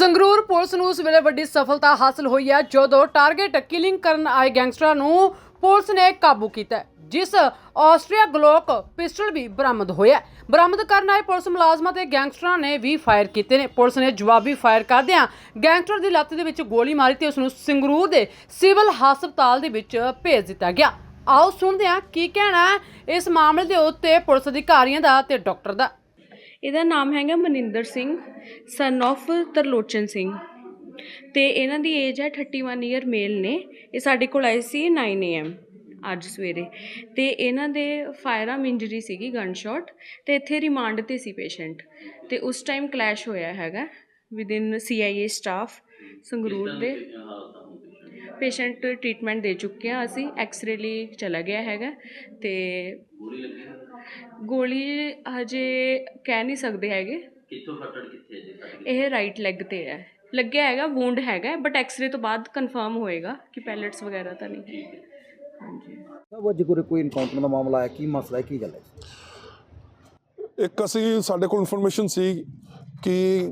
Sangrur police ਨੂੰ ਉਸ ਵੇਲੇ ਵੱਡੀ ਸਫਲਤਾ ਹਾਸਲ ਹੋਈ ਹੈ, ਜਦੋਂ ਟਾਰਗੇਟ ਕਿਲਿੰਗ ਕਰਨ ਆਏ ਗੈਂਗਸਟਰਾਂ ਨੂੰ ਪੁਲਿਸ ਨੇ ਕਾਬੂ ਕੀਤਾ ਜਿਸ ਆਸਟਰੀਆ ਗਲੋਕ ਪਿਸਟਲ ਵੀ ਬਰਾਮਦ ਹੋਇਆ ਬਰਾਮਦ ਕਰਨ ਆਏ ਪੁਲਿਸ ਮੁਲਾਜ਼ਮਾਂ ਤੇ ਗੈਂਗਸਟਰਾਂ ਨੇ ਵੀ ਫਾਇਰ ਕੀਤੇ ਨੇ। ਪੁਲਿਸ ਨੇ ਜਵਾਬੀ ਫਾਇਰ ਕਰਦਿਆਂ ਗੈਂਗਸਟਰ ਦੀ ਲੱਤ ਦੇ ਵਿੱਚ ਗੋਲੀ ਮਾਰੀ ਤੇ ਉਸ ਨੂੰ ਸੰਗਰੂਰ ਦੇ ਸਿਵਲ ਹਸਪਤਾਲ ਦੇ ਵਿੱਚ ਭੇਜ ਦਿੱਤਾ ਗਿਆ। ਆਓ ਸੁਣਦੇ ਹਾਂ ਕੀ ਕਹਿਣਾ ਹੈ ਇਸ ਮਾਮਲੇ ਦੇ ਉੱਤੇ ਪੁਲਿਸ ਅਧਿਕਾਰੀਆਂ ਦਾ ਤੇ ਡਾਕਟਰ ਦਾ। ਇਹਦਾ ਨਾਮ ਹੈਗਾ ਮਨਿੰਦਰ ਸਿੰਘ ਸਨ of ਤਰਲੋਚਨ ਸਿੰਘ। ਤੇ ਇਹਨਾਂ ਦੀ ਏਜ ਹੈ 31 ਈਅਰ ਮੇਲ ਨੇ। ਇਹ ਸਾਡੇ ਕੋਲ ਆਏ ਸੀ 9 AM ਅੱਜ ਸਵੇਰੇ। ਤੇ ਇਹਨਾਂ ਦੇ ਫਾਇਰਆਰਮ ਇੰਜਰੀ ਸੀਗੀ ਗਨ ਸ਼ਾਟ ਤੇ ਇੱਥੇ ਰਿਮਾਂਡ ਤੇ ਸੀ ਪੇਸ਼ੈਂਟ ਤੇ ਉਸ ਟਾਈਮ ਕਲੈਸ਼ ਹੋਇਆ ਹੈਗਾ ਵਿਦਿਨ CIA ਸਟਾਫ ਸੰਗਰੂਰ ਦੇ। ਪੇਸ਼ੈਂਟ ਟ੍ਰੀਟਮੈਂਟ ਦੇ ਚੁੱਕੇ ਆ ਅਸੀਂ ਐਕਸ-ਰੇ ਲਈ ਚਲਾ ਗਿਆ ਹੈਗਾ। ਤੇ ਗੋਲੀ ਹਜੇ ਕਹਿ ਨਹੀਂ ਸਕਦੇ ਹੈਗੇ। ਕਿੱਥੋਂ ਫਟੜ ਕਿੱਥੇ ਹੈ ਜੀ ਇਹ ਰਾਈਟ ਲੈਗ ਤੇ ਹੈ। ਲੱਗਿਆ ਹੈਗਾ ਵੂੰਡ ਹੈਗਾ ਬਟ ਐਕਸ-ਰੇ ਤੋਂ ਬਾਅਦ ਕਨਫਰਮ ਹੋਏਗਾ ਕਿ ਪੈਲੇਟਸ ਵਗੈਰਾ ਤਾਂ ਨਹੀਂ। ਹਾਂਜੀ। ਸਭ ਅੱਜ ਕੋਈ ਕੋਈ ਇਨਕਾਊਂਟਰ ਦਾ ਮਾਮਲਾ ਆਇਆ ਕੀ ਮਸਲਾ ਹੈ? ਕੀ ਗੱਲ ਹੈ? ਇੱਕ ਅਸੀਂ ਸਾਡੇ ਕੋਲ ਇਨਫੋਰਮੇਸ਼ਨ ਸੀ ਕਿ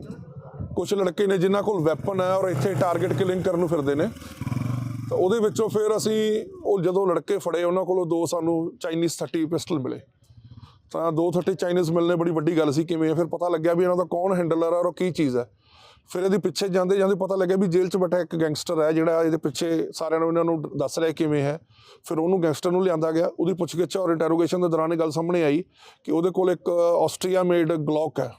ਕੁਝ ਲੜਕੇ ਨੇ ਜਿਨ੍ਹਾਂ ਕੋਲ ਵੈਪਨ ਹੈ ਔਰ ਇੱਥੇ ਟਾਰਗੇਟ ਕਿਲਿੰਗ ਕਰਨ ਨੂੰ ਫਿਰਦੇ ਨੇ। ਤਾਂ ਉਹਦੇ ਵਿੱਚੋਂ ਫਿਰ ਅਸੀਂ ਉਹ ਜਦੋਂ ਲੜਕੇ ਫੜੇ ਉਹਨਾਂ ਕੋਲੋਂ ਦੋ ਸਾਨੂੰ ਚਾਈਨੀਜ਼ 30 ਪਿਸਟਲ ਮਿਲੇ। ਤਾਂ 230 ਚਾਈਨੀਜ਼ ਮਿਲਨੇ ਬੜੀ ਵੱਡੀ ਗੱਲ ਸੀ, ਕਿਵੇਂ ਫਿਰ ਪਤਾ ਲੱਗਿਆ ਵੀ ਇਹਨਾਂ ਦਾ ਕੌਣ ਹੈਂਡਲਰ ਹੈ ਔਰ ਕੀ ਚੀਜ਼ ਹੈ ਫਿਰ ਇਹਦੇ ਪਿੱਛੇ ਜਾਂਦੇ ਜਾਂਦੇ ਪਤਾ ਲੱਗਿਆ ਵੀ ਜੇਲ੍ਹ 'ਚ ਬੈਠਾ ਇੱਕ ਗੈਂਗਸਟਰ ਹੈ ਜਿਹੜਾ ਇਹਦੇ ਪਿੱਛੇ ਸਾਰਿਆਂ ਨੂੰ ਇਹਨਾਂ ਨੂੰ ਦੱਸ ਰਿਹਾ ਕਿਵੇਂ ਹੈ। ਫਿਰ ਉਹਨੂੰ ਗੈਂਗਸਟਰ ਨੂੰ ਲਿਆਂਦਾ ਗਿਆ, ਉਹਦੀ ਪੁੱਛਗਿੱਛ ਔਰ ਇੰਟਰੋਗੇਸ਼ਨ ਦੇ ਦੌਰਾਨ ਇਹ ਗੱਲ ਸਾਹਮਣੇ ਆਈ ਕਿ ਉਹਦੇ ਕੋਲ ਇੱਕ ਆਸਟਰੀਆ ਮੇਡ ਗਲੌਕ ਹੈ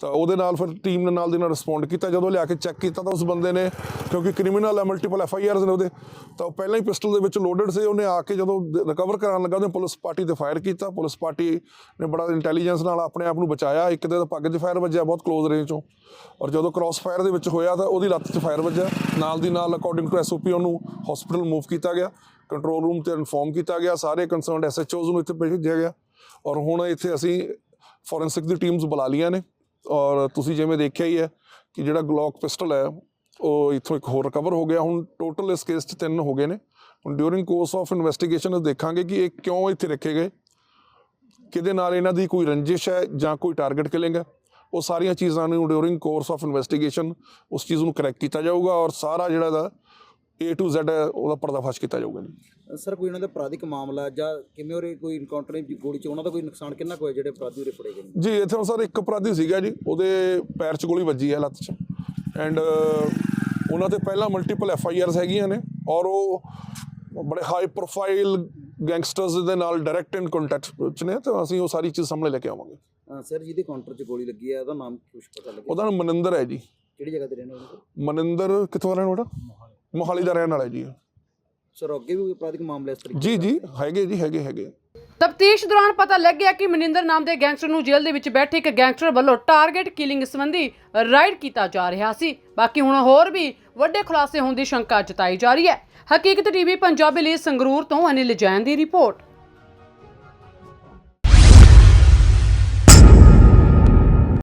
ਤਾਂ ਉਹਦੇ ਨਾਲ ਫਿਰ ਟੀਮ ਨੇ ਨਾਲ ਦੀ ਨਾਲ ਰਿਸਪੌਂਡ ਕੀਤਾ। ਜਦੋਂ ਲਿਆ ਕੇ ਚੈੱਕ ਕੀਤਾ ਤਾਂ ਉਸ ਬੰਦੇ ਨੇ, ਕਿਉਂਕਿ ਕ੍ਰਿਮੀਨਲ ਹੈ ਮਲਟੀਪਲ ਐਫ ਆਈ ਆਰਸ ਨੇ ਉਹਦੇ, ਤਾਂ ਉਹ ਪਹਿਲਾਂ ਹੀ ਪਿਸਟਲ ਦੇ ਵਿੱਚ ਲੋਡਡ ਸੀ। ਉਹਨੇ ਆ ਕੇ ਜਦੋਂ ਰਿਕਵਰ ਕਰਾਉਣ ਲੱਗਾ, ਉਹਨੇ ਪੁਲਿਸ ਪਾਰਟੀ ਤੇ ਫਾਇਰ ਕੀਤਾ। ਪੁਲਿਸ ਪਾਰਟੀ ਨੇ ਬੜਾ ਇੰਟੈਲੀਜੈਂਸ ਨਾਲ ਆਪਣੇ ਆਪ ਨੂੰ ਬਚਾਇਆ। ਇੱਕ ਦੇ ਪੱਗ 'ਚ ਫਾਇਰ ਵੱਜਿਆ, ਬਹੁਤ ਕਲੋਜ਼ ਰੇਂਜ ਚੋਂ। ਔਰ ਜਦੋਂ ਕ੍ਰਾਸ ਫਾਇਰ ਦੇ ਵਿੱਚ ਹੋਇਆ ਤਾਂ ਉਹਦੀ ਲੱਤ 'ਚ ਫਾਇਰ ਵੱਜਿਆ। ਨਾਲ ਦੀ ਨਾਲ ਅਕੋਰਡਿੰਗ ਟੂ ਐਸਓਪੀ ਉਹਨੂੰ ਹਸਪੀਟਲ ਮੂਵ ਕੀਤਾ ਗਿਆ। ਕੰਟਰੋਲ ਰੂਮ ਤੇ ਇਨਫੋਰਮ ਕੀਤਾ ਗਿਆ। ਸਾਰੇ ਕੰਸਰਨਡ ਐਸਐਚਓਜ਼ ਨੂੰ ਇੱਥੇ ਭੇਜਿਆ ਗਿਆ। ਔਰ ਹੁਣ ਇੱਥੇ ਅਸੀਂ ਫੋਰੈਂਸਿਕ ਦੀ ਟੀਮਸ ਬੁਲਾ ਲੀਆਂ ਨੇ। ਔਰ ਤੁਸੀਂ ਜਿਵੇਂ ਦੇਖਿਆ ਹੀ ਹੈ ਕਿ ਜਿਹੜਾ ਗਲੌਕ ਪਿਸਟਲ ਹੈ, ਉਹ ਇੱਥੋਂ ਇੱਕ ਹੋਰ ਰਿਕਵਰ ਹੋ ਗਿਆ। ਹੁਣ ਟੋਟਲ ਇਸ ਕੇਸ 'ਚ ਤਿੰਨ ਹੋ ਗਏ ਨੇ। ਹੁਣ ਡਿਊਰਿੰਗ ਕੋਰਸ ਆਫ ਇਨਵੈਸਟੀਗੇਸ਼ਨ ਦੇਖਾਂਗੇ ਕਿ ਇਹ ਕਿਉਂ ਇੱਥੇ ਰੱਖੇ ਗਏ। ਕਿਹਦੇ ਨਾਲ ਇਹਨਾਂ ਦੀ ਕੋਈ ਰੰਜਿਸ਼ ਹੈ ਜਾਂ ਕੋਈ ਟਾਰਗੇਟ ਕਿਲਿੰਗ ਹੈ। ਉਹ ਸਾਰੀਆਂ ਚੀਜ਼ਾਂ ਨੂੰ ਡਿਊਰਿੰਗ ਕੋਰਸ ਆਫ ਇਨਵੈਸਟੀਗੇਸ਼ਨ ਉਸ ਚੀਜ਼ ਨੂੰ ਕਰੈਕਟ ਕੀਤਾ ਜਾਊਗਾ ਔਰ ਸਾਰਾ ਜਿਹੜਾ ਦਾ A to Z ਉਹਦਾ ਪਰਦਾਫਾਸ਼ ਕੀਤਾ ਜਾਊਗਾ ਜੀ। ਸਰ ਕੋਈ ਉਹਨਾਂ ਦਾ ਅਪਰਾਧਿਕ ਮਾਮਲਾ ਜਾਂ ਕਿਵੇਂ ਉਹਰੇ ਕੋਈ ਇਨਕਾਊਂਟਰ ਦੀ ਗੋਲੀ ਚ ਉਹਨਾਂ ਦਾ ਕੋਈ ਨੁਕਸਾਨ ਕਿੰਨਾ ਕੁ ਹੋਇਆ ਜਿਹੜੇ ਅਪਰਾਧੀ ਉਰੇ ਫੜੇ ਗਏ ਨੇ? ਜੀ ਇੱਥੇ ਸਰ ਇੱਕ ਅਪਰਾਧੀ ਸੀਗਾ ਜੀ ਉਹਦੇ ਪੈਰ 'ਚ ਗੋਲੀ ਵੱਜੀ ਹੈ ਲੱਤ 'ਚ। ਐਂਡ ਉਹਨਾਂ ਤੇ ਪਹਿਲਾਂ ਮਲਟੀਪਲ ਐਫ ਆਈ ਆਰਸ ਹੈਗੀਆਂ ਨੇ ਔਰ ਉਹ ਬੜੇ ਹਾਈ ਪ੍ਰੋਫਾਈਲ ਗੈਂਗਸਟਰਸ ਦੇ ਨਾਲ ਡਾਇਰੈਕਟ ਇਨ ਕੰਟੈਕਟ 'ਚ ਨੇ ਤਾਂ ਅਸੀਂ ਉਹ ਸਾਰੀ ਚੀਜ਼ ਸਾਹਮਣੇ ਲੈ ਕੇ ਆਵਾਂਗੇ। ਸਰ ਜਿਹਦੇ ਕਾਊਂਟਰ 'ਚ ਗੋਲੀ ਲੱਗੀ ਹੈ ਉਹਦਾ ਨਾਮ ਕੁਝ ਪਤਾ ਲੱਗਿਆ? ਉਹਦਾ ਨਾਮ ਮਨਿੰਦਰ ਹੈ ਜੀ। ਕਿਹੜੀ ਜਗ੍ਹਾ ਤੇ ਰਹਿਣ ਵਾਲਾ? ਮਨਿੰਦਰ ਕਿੱਥੋਂ ਦਾ ਰਹਿਣ ਵਾਲਾ? ਮੋਹਾਲੀ ਦਾ ਰਹਿਣ ਵਾਲਾ ਜੀ। ਸਰ ਅੱਗੇ ਵੀ ਕੋਈ ਅਪਰਾਧਿਕ ਮਾਮਲੇ ਇਸ ਤਰੀਕੇ ਜੀ ਜੀ ਹੈਗੇ ਜੀ ਹੈਗੇ ਹੈਗੇ। ਤਫਤੀਸ਼ ਦੌਰਾਨ ਪਤਾ ਲੱਗਿਆ ਕਿ ਮਨਿੰਦਰ ਨਾਮ ਦੇ ਗੈਂਗਸਟਰ ਨੂੰ ਜੇਲ੍ਹ ਦੇ ਵਿੱਚ ਬੈਠੇ ਇੱਕ ਗੈਂਗਸਟਰ ਵੱਲੋਂ ਟਾਰਗੇਟ ਕਿਲਿੰਗ ਸੰਬੰਧੀ ਰਾਈਡ ਕੀਤਾ ਜਾ ਰਿਹਾ ਸੀ। ਬਾਕੀ ਹੁਣ ਹੋਰ ਵੀ ਵੱਡੇ ਖੁਲਾਸੇ ਹੋਣ ਦੀ ਸ਼ੰਕਾ ਜਤਾਈ ਜਾ ਰਹੀ ਹੈ। ਹਕੀਕਤ ਟੀਵੀ ਪੰਜਾਬੀ ਲਈ ਸੰਗਰੂਰ ਤੋਂ ਅਨਿਲ ਜੈਨ ਦੀ ਰਿਪੋਰਟ।